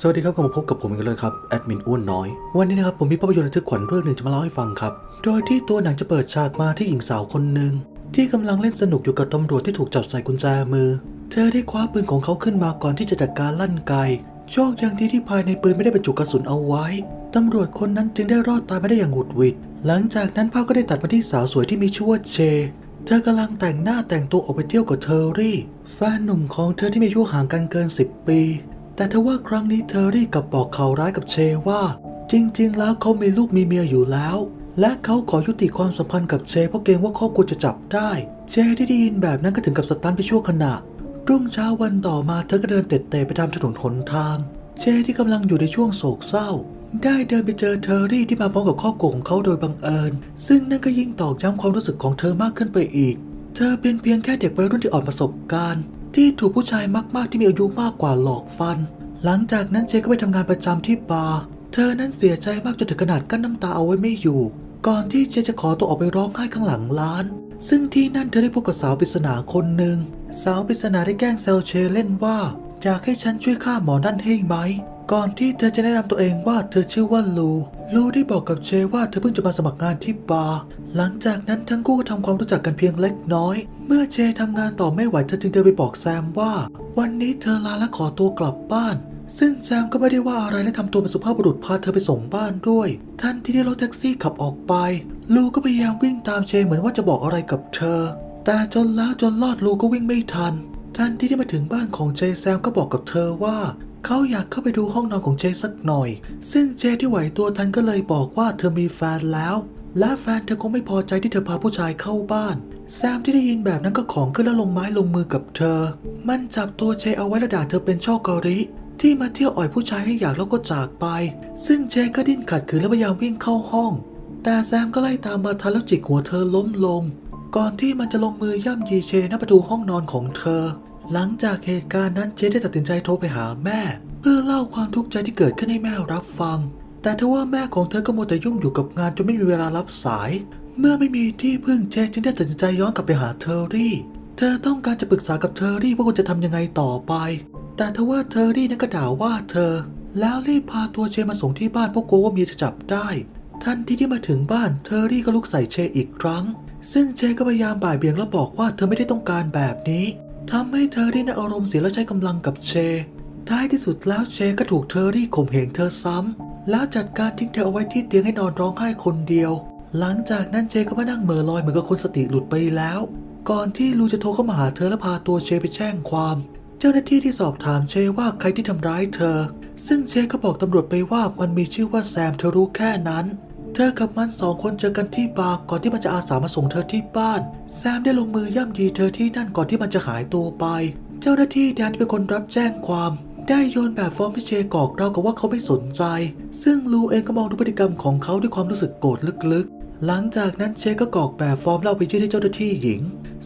สวัสดีครับกลับมาพบกับผมอีกแล้วครับแอดมินอ้วนน้อย วันนี้นะครับผมมีภาพยนตร์ระทึกขวัญเรื่องหนึ่งจะมาเล่าให้ฟังครับ โดยที่ตัวหนังจะเปิดฉากมาที่หญิงสาวคนหนึ่งที่กำลังเล่นสนุกอยู่กับตำรวจที่ถูกจับใส่กุญแจมือ เธอได้คว้าปืนของเขาขึ้นมาก่อนที่จะจัดการลั่นไกโชคยังดีที่ภายในปืนไม่ได้บรรจุกระสุนเอาไว้ตำรวจคนนั้นจึงได้รอดตายมาได้อย่างหุดหวิด หลังจากนั้นภาพก็ได้ตัดมาที่สาวสวยที่มีชื่อว่าเช เธอกำลังแต่งหน้าแต่งตัวออกไปเที่ยวกับเทอรี่ แฟนหนุ่มของเธอที่มีอายุห่างกันเกิน 10 ปี แต่ทว่าครั้งนี้เทอรี่กับบอกข่าวร้ายกับเชว่า จริง ๆ แล้วเขามีลูกมีเมียอยู่แล้ว และเขาขอยุติความสัมพันธ์กับเชเพราะเกรงว่าครอบครัวจะจับได้ เชที่ได้ยินแบบนั้นก็ถึงกับสตันไปชั่วขณะรุ่งเช้าวันต่อมาเธอก็เดินเตะเตะไปตามถนนหนทาง เชที่กำลังอยู่ในช่วงโศกเศร้า ได้เดินไปเจอเทอรี่ที่มาพร้อมกับครอบครัวของเขาโดยบังเอิญ ซึ่งนั่นก็ยิ่งตอกย้ำความรู้สึกของเธอมากขึ้นไปอีก เธอเป็นเพียงแค่เด็กวัยรุ่นที่อ่อนประสบการณ์ ที่ถูกผู้ชายมากๆที่มีอายุมากกว่าหลอกฟัน หลังจากนั้นเจก็ไปทำงานประจำที่บาร์เธอนั้นเสียใจมากจนถึงขนาดกั้นน้ำตาเอาไว้ไม่อยู่ ก่อนที่เจจะขอตัวออกไปร้องไห้ข้างหลังร้าน ซึ่งที่นั่นเธอได้พบกับสาวปริศนาคนหนึ่งสาวปริศนาได้แกล้งแซวเชเล่นว่าอยากให้ฉันช่วยฆ่าหมอนั่นให้ไหม ก่อนที่เธอจะแนะนำตัวเองว่าเธอชื่อว่าลู ลูได้บอกกับเชว่าเธอเพิ่งจะมาสมัครงานที่บาร์ หลังจากนั้นทั้งคู่ก็ทำความรู้จักกันเพียงเล็กน้อย เมื่อเชทำงานต่อไม่ไหวเธอจึงเดินไปบอกแซมว่า วันนี้เธอลาและขอตัวกลับบ้าน ซึ่งแซมก็ไม่ได้ว่าอะไรและทำตัวเป็นสุภาพบุรุษพาเธอไปส่งบ้านด้วย ทันที่ได้รถแท็กซี่ขับออกไป ลูก็พยายามวิ่งตามเชเหมือนว่าจะบอกอะไรกับเธอ แต่จนแล้วจนรอดลูก็วิ่งไม่ทันทันที่ได้มาถึงบ้านของเจแซมก็บอกกับเธอว่า เขาอยากเข้าไปดูห้องนอนของเจสักหน่อย ซึ่งเจที่ไหวตัวทันก็เลยบอกว่าเธอมีแฟนแล้ว และแฟนเธอคงไม่พอใจที่เธอพาผู้ชายเข้าบ้าน แซมที่ได้ยินแบบนั้นก็ของขึ้นแล้วลงไม้ลงมือกับเธอ มันจับตัวเจเอาไว้และด่าเธอเป็นช่อกอริที่มาเที่ยวอ่อยผู้ชายให้อยากแล้วก็จากไป ซึ่งเจก็ดิ้นขัดขืนและพยายามวิ่งเข้าห้อง แต่แซมก็ไล่ตามมาทันแล้วจิกหัวเธอล้มลง ก่อนที่มันจะลงมือย่ำยีเชหน้าประตูห้องนอนของเธอ หลังจากเหตุการณ์นั้นเจได้ตัดสินใจโทรไปหาแม่ เพื่อเล่าความทุกข์ใจที่เกิดขึ้นให้แม่รับฟัง แต่ทว่าแม่ของเธอก็มัวแต่ยุ่งอยู่กับงานจนไม่มีเวลารับสาย เมื่อไม่มีที่พึ่งเจจึงได้ตัดสินใจย้อนกลับไปหาเทอรี่ เธอต้องการจะปรึกษากับเทอรี่ว่าควรจะทำยังไงต่อไป แต่ทว่าเทอรี่นั้นก็ด่าว่าเธอ แล้วรีบพาตัวเชมาส่งที่บ้านเพราะกลัวว่าเมียจะจับได้ทันทีที่มาถึงบ้านเทอรี่ก็ลุกใส่เชอีกครั้ง ซึ่งเชก็พยายามบ่ายเบี่ยงและบอกว่าเธอไม่ได้ต้องการแบบนี้ ทำให้เทอรี่นั้นอารมณ์เสียและใช้กำลังกับเช ท้ายที่สุดแล้วเชก็ถูกเทอรี่ข่มเหงเธอซ้ำ แล้วจัดการทิ้งเธอเอาไว้ที่เตียงให้นอนร้องไห้คนเดียว หลังจากนั้นเจก็มานั่งเมอลอยเหมือนกับคนสติหลุดไปแล้ว ก่อนที่ลูจะโทรเข้ามาหาเธอและพาตัวเชไปแจ้งความ เจ้าหน้าที่ที่สอบถามเชว่าใครที่ทำร้ายเธอ ซึ่งเชก็บอกตำรวจไปว่ามันมีชื่อว่าแซมเธอรู้แค่นั้น เธอกับมันสองคนเจอกันที่บาร์ก่อนที่มันจะอาสามาส่งเธอที่บ้าน แซมได้ลงมือย่ำยีเธอที่นั่นก่อนที่มันจะหายตัวไป เจ้าหน้าที่แดนที่เป็นคนรับแจ้งความได้โยนแบบฟอร์มให้เชกอกเรากับว่าเขาไม่สนใจ ซึ่งลูเองก็มองดูพฤติกรรมของเขาด้วยความรู้สึกโกรธลึกๆ หลังจากนั้นเชก็กอกแบบฟอร์มเล่าไปยื่นให้เจ้าหน้าที่หญิง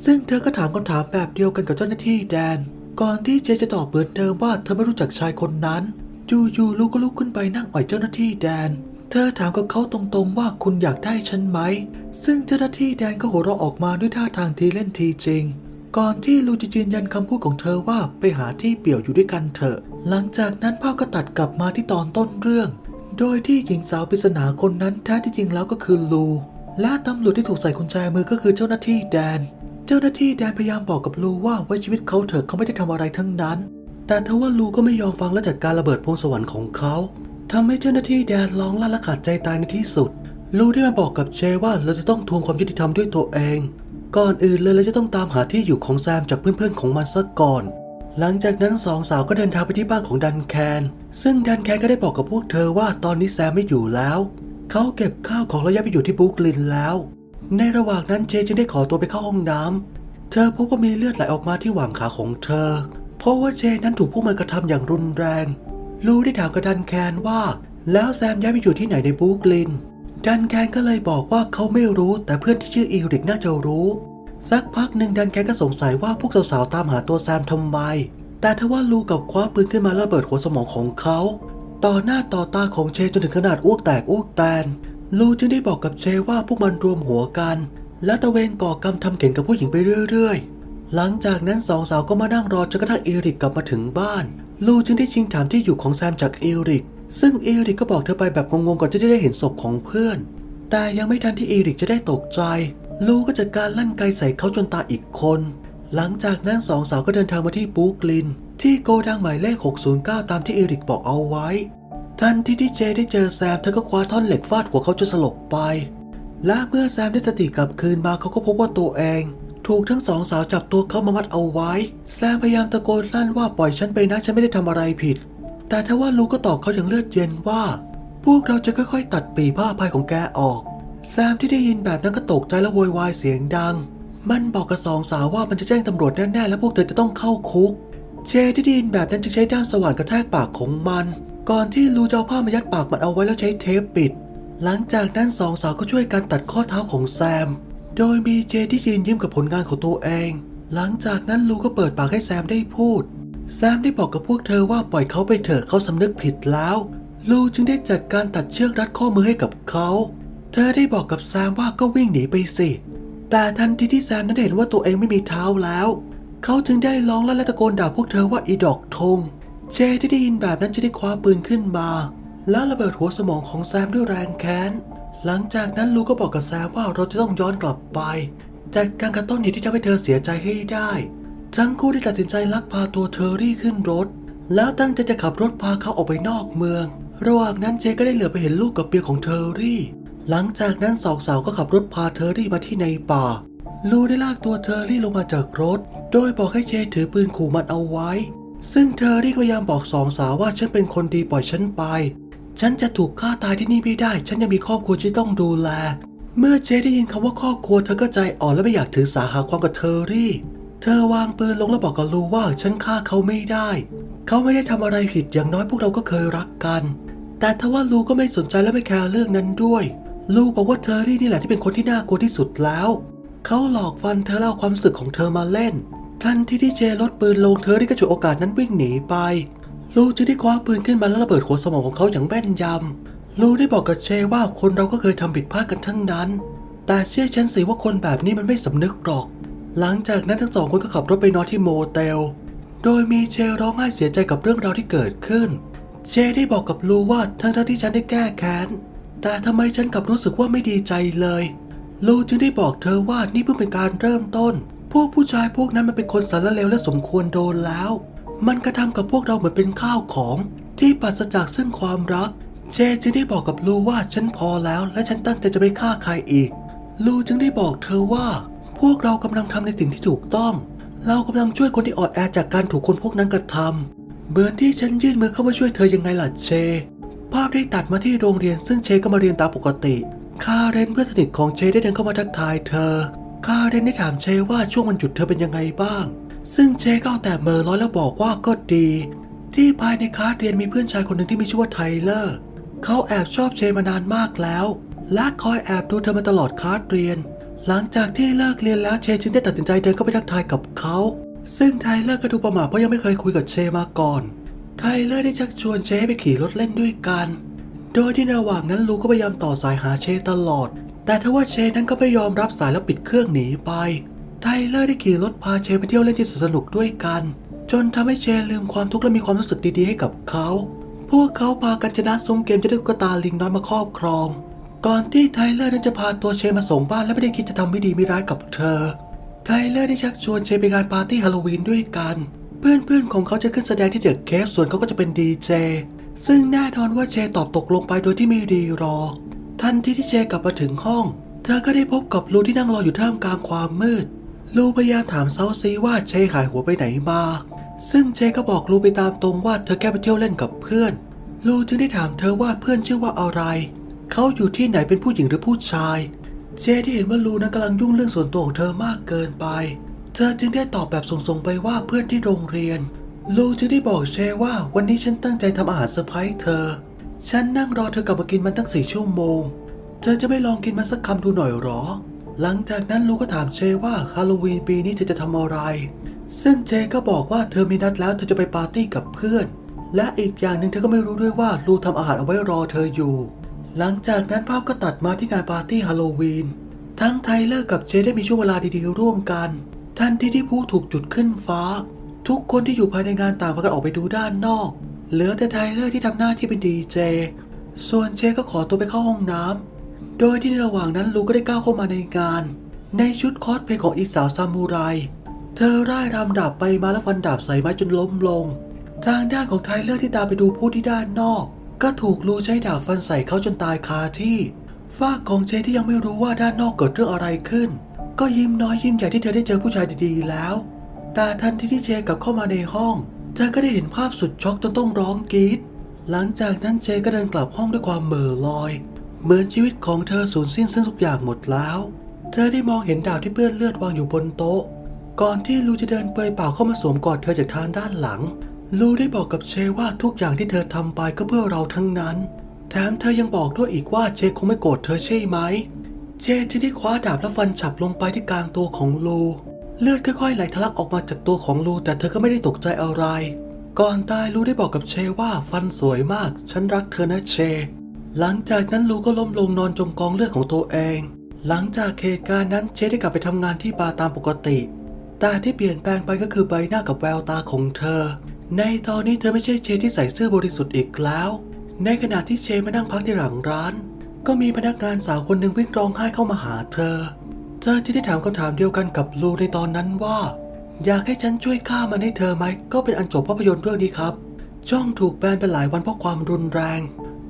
ซึ่งเธอก็ถามคำถามแบบเดียวกันกับเจ้าหน้าที่แดน ก่อนที่เจจะตอบเหมือนเดิมว่าเธอไม่รู้จักชายคนนั้น อยู่ๆลูกก็ลุกขึ้นไปนั่งอ่อยเจ้าหน้าที่แดน เธอถามกับเขาตรงๆว่าคุณอยากได้ฉันไหม ซึ่งเจ้าหน้าที่แดนก็หัวเราะออกมาด้วยท่าทางทีเล่นทีจริง ก่อนที่ลูจะยืนยันคำพูดของเธอว่าไปหาที่เปี่ยวอยู่ด้วยกันเถอะ หลังจากนั้นภาพก็ตัดกลับมาที่ตอนต้นเรื่อง โดยที่หญิงสาวปริศนาคนนั้นแท้ที่จริงแล้วก็คือลูและตำรวจที่ถูกใส่กุญแจมือก็คือเจ้าหน้าที่แดน เจ้าหน้าที่แดนพยายามบอกกับลูว่าไว้ชีวิตเขาเถอะเขาไม่ได้ทำอะไรทั้งนั้น แต่ทว่าลูก็ไม่ยอมฟังและจัดการระเบิดพงสวรรค์ของเขา ทำให้เจ้าหน้าที่แดนร้องลั่นและขาดใจตายในที่สุด ลูได้มาบอกกับเจว่าเราจะต้องทวงความยุติธรรมด้วยตัวเอง ก่อนอื่นเลยเราจะต้องตามหาที่อยู่ของแซมจากเพื่อนๆของมันซะก่อน หลังจากนั้นสองสาวก็เดินทางไปที่บ้านของดันแคน ซึ่งดันแคนก็ได้บอกกับพวกเธอว่าตอนนี้แซมไม่อยู่แล้ว เขาเก็บข้าวของแล้วย้ายไปอยู่ที่บรุกลินแล้ว ในระหว่างนั้นเจจึงได้ขอตัวไปเข้าห้องน้ำเธอพบว่ามีเลือดไหลออกมาที่หว่างขาของเธอ เพราะว่าเจนั้นถูกผู้มันกระทำอย่างรุนแรง ลูได้ถามกับดันแคนว่า แล้วแซมย้ายไปอยู่ที่ไหนในบรุกลิน ดันแคนก็เลยบอกว่าเขาไม่รู้แต่เพื่อนที่ชื่ออีริกน่าจะรู้ สักพักหนึ่งดันแคนก็สงสัยว่าพวกสาวๆตามหาตัวแซมทำไม แต่ทว่าลูกับคว้าปืนขึ้นมาแล้วระเบิดหัวสมองของเขา ต่อหน้าต่อตาของเชจนถึงขนาดอ้วกแตกอ้วกแตน ลูจึงได้บอกกับเชว่าพวกมันรวมหัวกัน และตะเวนก่อกรรมทำเข็นกับผู้หญิงไปเรื่อยๆหลังจากนั้นสองสาวก็มานั่งรอจนกระทั่งอีริกกลับมาถึงบ้าน ลูจึงได้ชิงถามที่อยู่ของแซมจากเอริก ซึ่งเอริกก็บอกเธอไปแบบงงๆก่อนที่จะได้เห็นศพของเพื่อน แต่ยังไม่ทันที่เอริกจะได้ตกใจ ลูก็จัดการลั่นไกใส่เขาจนตาอีกคน หลังจากนั้นสองสาวก็เดินทางมาที่บูกลิน ที่โกดังหมายเลข 609 ตามที่เอริกบอกเอาไว้ ทันทีที่เจได้เจอแซมเธอก็คว้าท่อนเหล็กฟาดหัวเขาจนสลบไป และเมื่อแซมได้สติกลับคืนมาเขาก็พบว่าตัวเอง ถูกทั้งสองสาวจับตัวเขามามัดเอาไว้ แซมพยายามตะโกนลั่นว่าปล่อยฉันไปนะฉันไม่ได้ทำอะไรผิด แต่ทว่าลูก็ตอบเขาอย่างเลือดเย็นว่า พวกเราจะค่อยๆ ตัดปีผ้าพายของแกออก แซมที่ได้ยินแบบนั้นก็ตกใจและโวยวายเสียงดัง มันบอกกับสองสาวว่ามันจะแจ้งตำรวจแน่ๆและพวกเธอจะต้องเข้าคุก เจที่ได้ยินแบบนั้นจึงใช้ด้ามสว่านกระแทกปากของมัน ก่อนที่ลูจะเอาผ้ามายัดปากมันเอาไว้แล้วใช้เทปปิด หลังจากนั้นสองสาวก็ช่วยกันตัดข้อเท้าของแซม โดยมีเจที่ยืนยิ้มกับผลงานของตัวเอง หลังจากนั้นลูก็เปิดปากให้แซมได้พูด แซมได้บอกกับพวกเธอว่าปล่อยเขาไปเถอะเขาสำนึกผิดแล้ว ลูจึงได้จัดการตัดเชือกรัดข้อมือให้กับเขา เธอได้บอกกับแซมว่าก็วิ่งหนีไปสิ แต่ทันทีที่แซมนั้นเห็นว่าตัวเองไม่มีเท้าแล้ว เขาจึงได้ร้องลั่นและตะโกนด่าพวกเธอว่าอีดอกทง เจที่ได้ยินแบบนั้นจะได้คว้าปืนขึ้นมา แล้วระเบิดหัวสมองของแซมด้วยแรงแค้น หลังจากนั้นลูก็บอกกับแซมว่าเราจะต้องย้อนกลับไปจัดการกระต้นเหตุที่ทำให้เธอเสียใจให้ได้ ทั้งคู่ได้ตัดสินใจลักพาตัวเทอรี่ขึ้นรถ แล้วตั้งใจจะขับรถพาเขาออกไปนอกเมือง ระหว่างนั้นเจก็ได้เหลือไปเห็นลูกกับเปียของเทอรี่ หลังจากนั้นสองสาวก็ขับรถพาเทอรี่มาที่ในป่า ลูได้ลากตัวเทอรี่ลงมาจากรถ โดยบอกให้เจถือปืนขู่มันเอาไว้ ซึ่งเทอรี่ก็ยามบอกสองสาวว่าฉันเป็นคนดีปล่อยฉันไป ฉันจะถูกฆ่าตายที่นี่ไม่ได้ ฉันยังมีครอบครัวที่ต้องดูแล เมื่อเจได้ยินคำว่าครอบครัวเธอก็ใจอ่อนและไม่อยากถือสาหาความกับเทอรี่ เธอวางปืนลงแล้วบอกกับลูว่าฉันฆ่าเขาไม่ได้ เขาไม่ได้ทำอะไรผิดอย่างน้อยพวกเราก็เคยรักกัน แต่ทว่าลูก็ไม่สนใจและไม่แคร์เรื่องนั้นด้วย ลูบอกว่าเทอรี่นี่แหละที่เป็นคนที่น่ากลัวที่สุดแล้ว เขาหลอกฟันเธอเล่าความสึกของเธอมาเล่น ทันทีที่เจลดปืนลงเธอได้ก็ฉวยโอกาสนั้นวิ่งหนีไป ลูจึงได้คว้าปืนขึ้นมาแล้วระเบิดหัวสมองของเขาอย่างแม่นยำลูได้บอกกับเชว่าคนเราก็เคยทำผิดพลาดกันทั้งนั้น แต่เชื่อฉันสิว่าคนแบบนี้มันไม่สำนึกหรอก หลังจากนั้นทั้งสองคนก็ขับรถไปนอนที่โมเตล โดยมีเชร้องไห้เสียใจกับเรื่องราวที่เกิดขึ้น เชได้บอกกับลูว่าทั้งที่ฉันได้แก้แค้น แต่ทำไมฉันกลับรู้สึกว่าไม่ดีใจเลยลูจึงได้บอกเธอว่านี่เพิ่งเป็นการเริ่มต้น พวกผู้ชายพวกนั้นมันเป็นคนสารเลวและสมควรโดนแล้ว มันกระทำกับพวกเราเหมือนเป็นข้าวของ ที่ปราศจากซึ่งความรัก เจจึงได้บอกกับลูว่าฉันพอแล้ว และฉันตั้งใจจะไม่ฆ่าใครอีก ลูจึงได้บอกเธอว่า พวกเรากำลังทำในสิ่งที่ถูกต้อง เรากำลังช่วยคนที่อ่อนแอจากการถูกคนพวกนั้นกระทำเหมือนที่ฉันยื่นมือเข้ามาช่วยเธอยังไงล่ะเชภาพได้ตัดมาที่โรงเรียนซึ่งเชก็มาเรียนตามปกติ คาเรนเพื่อนสนิทของเชได้เดินเข้ามาทักทายเธอ คาเรนได้ถามเชว่าช่วงวันหยุดเธอเป็นยังไงบ้าง ซึ่งเชก็เอาแต่เมอร้อยแล้วบอกว่าก็ดี ที่ภายในคลาสเรียนมีเพื่อนชายคนหนึ่งที่มีชื่อว่าไทเลอร์เขาแอบชอบเชมานานมากแล้ว และคอยแอบดูเธอมาตลอดคลาสเรียน หลังจากที่เลิกเรียนแล้วเชจึงได้ตัดสินใจเดินเข้าไปทักทายกับเขา ซึ่งไทเลอร์ก็ดูประหม่าเพราะยังไม่เคยคุยกับเชมาก่อนไทเลอร์ได้ชักชวนเชไปขี่รถเล่นด้วยกัน โดยที่ระหว่างนั้นลูก็พยายามต่อสายหาเชตลอด แต่ทว่าเชนั้นก็ไม่ยอมรับสายแล้วปิดเครื่องหนีไป ไทเลอร์ได้ขี่รถพาเชไปเที่ยวเล่นที่สนุกด้วยกัน จนทำให้เชลืมความทุกข์และมีความรู้สึกดีๆให้กับเขา พวกเขาพากันชนะซุ้มเกมจะได้ตุ๊กตาลิงน้อยมาครอบครอง ก่อนที่ไทเลอร์นั้นจะพาตัวเชมาส่งบ้านและไม่ได้คิดจะทำไม่ดีไม่ร้ายกับเธอ ไทเลอร์ได้ชักชวนเชไปงานปาร์ตี้ฮาโลวีนด้วยกัน เพื่อนๆของเขาจะขึ้นแสดงที่เดอะเคฟส่วนเขาก็จะเป็นดีเจซึ่งแน่นอนว่าเชตอบตกลงไปโดยที่ไม่รีรอ ทันทีที่เชกลับมาถึงห้อง เธอก็ได้พบกับลูที่นั่งรออยู่ท่ามกลางความมืด ลูพยายามถามเซาซีว่าเชหายหัวไปไหนมา ซึ่งเชก็บอกลูไปตามตรงว่าเธอแค่ไปเที่ยวเล่นกับเพื่อน ลูจึงได้ถามเธอว่าเพื่อนชื่อว่าอะไร เขาอยู่ที่ไหนเป็นผู้หญิงหรือผู้ชาย เจที่เห็นว่าลูนั้นกำลังยุ่งเรื่องส่วนตัวของเธอมากเกินไป เธอจึงได้ตอบแบบส่งๆไปว่าเพื่อนที่โรงเรียน ลูจึงได้บอกเชว่าวันนี้ฉันตั้งใจทำอาหารเซอร์ไพรส์เธอ ฉันนั่งรอเธอกลับมากินมันตั้งสี่ชั่วโมง เธอจะไม่ลองกินมันสักคำดูหน่อยหรอ หลังจากนั้นลูก็ถามเชว่าฮาโลวีนปีนี้เธอจะทำอะไร ซึ่งเจก็บอกว่าเธอมีนัดแล้วเธอจะไปปาร์ตี้กับเพื่อน และอีกอย่างหนึ่งเธอก็ไม่รู้ด้วยว่าลูทำอาหารเอาไว้รอเธออยู่ หลังจากนั้นภาพก็ตัดมาที่งานปาร์ตี้ฮาโลวีน ทั้งไทเลอร์กับเจได้มีช่วงเวลาดีๆร่วมกัน ทันทีที่ผู้ถูกจุดขึ้นฟ้า ทุกคนที่อยู่ภายในงานต่างพากันออกไปดูด้านนอก เหลือแต่ไทเลอร์ที่ทำหน้าที่เป็นดีเจ ส่วนเจก็ขอตัวไปเข้าห้องน้ำ โดยที่ในระหว่างนั้นลูก็ได้ก้าวเข้ามาในงาน ในชุดคอสเพลย์ของอีสาวซามูไร เธอร่ายรำดาบไปมาแล้วฟันดาบใส่ไม้จนล้มลง ทางด้านของไทเลอร์ที่ตามไปดูผู้ที่ด้านนอก ก็ถูกลูใช้ดาบฟันใส่เขาจนตายคาที่ฝ้ากของเจที่ยังไม่รู้ว่าด้านนอกเกิดเรื่องอะไรขึ้น ก็ยิ้มน้อยยิ้มใหญ่ที่เธอได้เจอผู้ชายดีๆแล้ว แต่ทันทีที่เจกลับเข้ามาในห้อง เธอก็ได้เห็นภาพสุดช็อกจนต้องร้องกรีดหลังจากนั้นเจก็เดินกลับห้องด้วยความเหม่อลอย เหมือนชีวิตของเธอสูญสิ้นซึ่งทุกอย่างหมดแล้ว เธอได้มองเห็นดาบที่เปื้อนเลือดวางอยู่บนโต๊ะ ก่อนที่ลูจะเดินเปยเปล่าเข้ามาสวมกอดเธอจากทางด้านหลัง ลูได้บอกกับเชว่าทุกอย่างที่เธอทำไปก็เพื่อเราทั้งนั้น แถมเธอยังบอกด้วยอีกว่าเจคงไม่โกรธเธอใช่ไหม เจที่ได้คว้าดาบและฟันฉับลงไปที่กลางตัวของลูเลือดค่อยๆไหลทะลักออกมาจากตัวของลูแต่เธอก็ไม่ได้ตกใจอะไร ก่อนตายลูได้บอกกับเชว่าฟันสวยมาก ฉันรักเธอนะเช หลังจากนั้นลูก็ล้มลงนอนจมกองเลือดของตัวเอง หลังจากเหตุการณ์นั้นเชได้กลับไปทำงานที่บาร์ตามปกติ แต่ที่เปลี่ยนแปลงไปก็คือใบหน้ากับแววตาของเธอ ในตอนนี้เธอไม่ใช่เชที่ใส่เสื้อบริสุทธิ์อีกแล้ว ในขณะที่เชมานั่งพักที่หลังร้าน ก็มีพนักงานสาวคนหนึ่งวิ่งร้องไห้เข้ามาหาเธอ เธอที่ได้ถามคำถามเดียวกันกับลูในตอนนั้นว่า อยากให้ฉันช่วยฆ่ามันให้เธอไหมก็เป็นอันจบภาพยนตร์เรื่องนี้ครับจ้องถูกแบนไปหลายวันเพราะความรุนแรง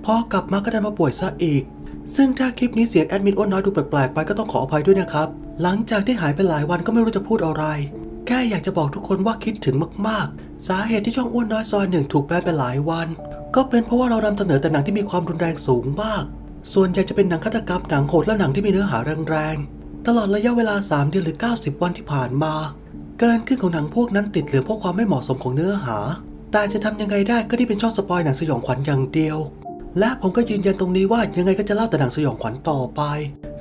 พอกลับมาก็ได้มาป่วยซะอีก ซึ่งถ้าคลิปนี้เสียงแอดมินอ้วนน้อยดูแปลกๆไปก็ต้องขออภัยด้วยนะครับ หลังจากที่หายไปหลายวันก็ไม่รู้จะพูดอะไร แค่อยากจะบอกทุกคนว่าคิดถึงมากๆ สาเหตุที่ช่องอ้วนน้อยซอยหนึ่งถูกแบนไปหลายวัน ก็เป็นเพราะว่าเรานำเสนอแต่หนังที่มีความรุนแรงสูงมาก ส่วนใหญ่จะเป็นหนังฆาตกรรมหนังโหดและหนังที่มีเนื้อหาแรงๆ ตลอดระยะเวลา 3 เดือนหรือ 90 วันที่ผ่านมา เกินครึ่งของหนังพวกนั้นติดเหลือเพราะความไม่เหมาะสมของเนื้อหา แต่จะทำยังไงได้ก็ที่เป็นช่องสปอยหนังสยองขวัญอย่างเดียว และผมก็ยืนยันตรงนี้ว่ายังไงก็จะเล่าแต่หนังสยองขวัญต่อไป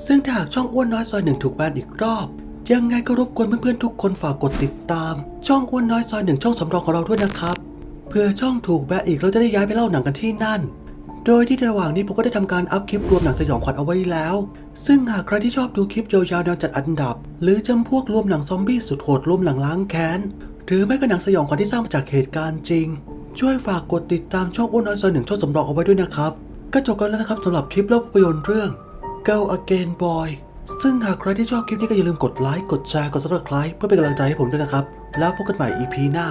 ซึ่งถ้าหากช่องอ้วนน้อยซอยหนึ่งถูกแบนอีกรอบ ยังไงก็รบกวนเพื่อนๆทุกคนฝากกดติดตาม ช่องอ้วนน้อยซอยหนึ่งช่องสำรองของเราด้วยนะครับ เพื่อช่องถูกแบนอีกเราจะได้ย้ายไปเล่าหนังกันที่นั่น โดยที่ระหว่างนี้ผมก็ได้ทำการอัพคลิปรวมหนังสยองขวัญเอาไว้แล้ว ซึ่งหากใครที่ชอบดูคลิปยาวๆแนวจัดอันดับ หรือจำพวกรวมหนังซอมบี้สุดโหดรวมหนังล้างแค้นหรือไม่ก็หนังสยองขวัญที่สร้างมาจากเหตุการณ์จริง ช่วยฝากกดติดตามช่องอ้วนอ้อยซอยหนึ่งช่องสำรองเอาไว้ด้วยนะครับก็จบกันแล้วนะครับสำหรับคลิปเล่าภาพยนตร์เรื่อง Girl Again Boy ซึ่งหากใครที่ชอบคลิปนี้ก็อย่าลืมกดไลค์กดแชร์กด subscribe เพื่อเป็นกำลังใจให้ผมด้วยนะครับ แล้วพบกันใหม่ EP หน้า